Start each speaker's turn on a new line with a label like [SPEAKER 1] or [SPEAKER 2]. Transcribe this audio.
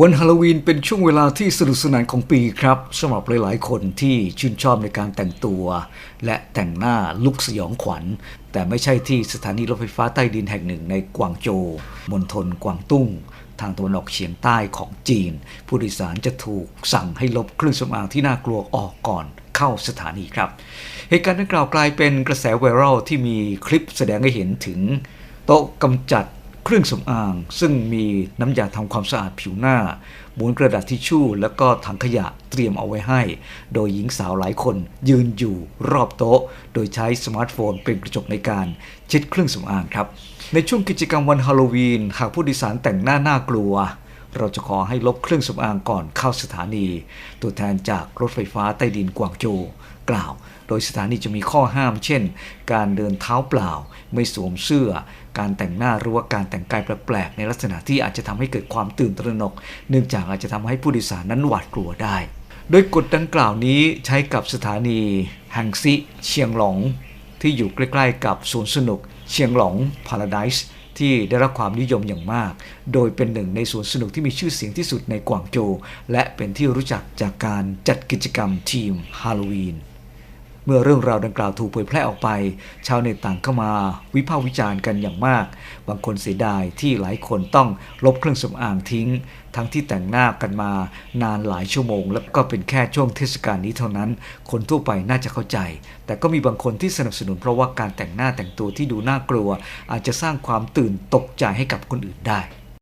[SPEAKER 1] วันฮาโลวีนเป็นช่วงเวลาที่สนุกสนานของปีครับสำหรับหลาย ๆ คนที่ชื่นชอบในการแต่งตัว และแต่งหน้าลุกสยองขวัญ แต่ไม่ใช่ที่สถานีรถไฟฟ้าใต้ดินแห่งหนึ่งในกวางโจวมณฑลกวางตุ้ง ทางตะวันออกเฉียงใต้ของจีน ผู้โดยสารจะถูกสั่งให้ลบเครื่องสำอางที่น่ากลัวออกก่อนเข้าสถานีครับ เหตุการณ์ดังกล่าวกลายเป็นกระแสไวรัลที่มีคลิปแสดงให้เห็นถึงโต๊ะกำจัด เครื่องสำอาง ซึ่งมีน้ำยาทำความสะอาดผิวหน้าม้วนกระดาษทิชชู่ แล้วก็ถังขยะเตรียมเอาไว้ให้ โดยหญิงสาวหลายคนยืนอยู่รอบโต๊ะ โดยใช้สมาร์ทโฟนเป็นกระจกในการเช็ดเครื่องสำอางครับ ในช่วงกิจกรรมวันฮาโลวีน หากผู้โดยสารแต่งหน้าน่ากลัว เราจะขอให้ลบเครื่องสำอางก่อนเข้าสถานี ตัวแทนจากรถไฟฟ้าใต้ดินกวางโจวกล่าว โดยสถานีจะมีข้อห้าม เช่น การเดินเท้าเปล่า ไม่สวมเสื้อ การแต่งหน้าหรือว่าการแต่งกายแปลกๆ ในลักษณะที่อาจจะทำให้เกิดความตื่นตระหนก เนื่องจากอาจจะทำให้ผู้โดยสารนั้นหวาดกลัวได้ โดยกฎดังกล่าวนี้ใช้กับสถานีแห่งซิเชียงหลงที่อยู่ใกล้ๆ กับสวนสนุกเชียงหลงพาราไดส์ ที่ได้รับความนิยมอย่างมาก โดยเป็นหนึ่งในสวนสนุกที่มีชื่อเสียงที่สุดในกวางโจวและเป็นที่รู้จักจากการจัดกิจกรรมทีมฮาโลวีน เมื่อเรื่องราวดังกล่าวถูกเผยแพร่ออกไป ชาวเน็ตต่างเข้ามา วิพากษ์วิจารณ์กันอย่างมาก บางคนเสียดายที่หลายคนต้องลบเครื่องสำอางทิ้ง ทั้งที่แต่งหน้ากันมานานหลายชั่วโมง แล้วก็เป็นแค่ช่วงเทศกาลนี้เท่านั้น คนทั่วไปน่าจะเข้าใจ แต่ก็มีบางคนที่สนับสนุนเพราะว่าการแต่งหน้าแต่งตัวที่ดูน่ากลัว อาจจะสร้างความตื่นตกใจให้กับคนอื่นได้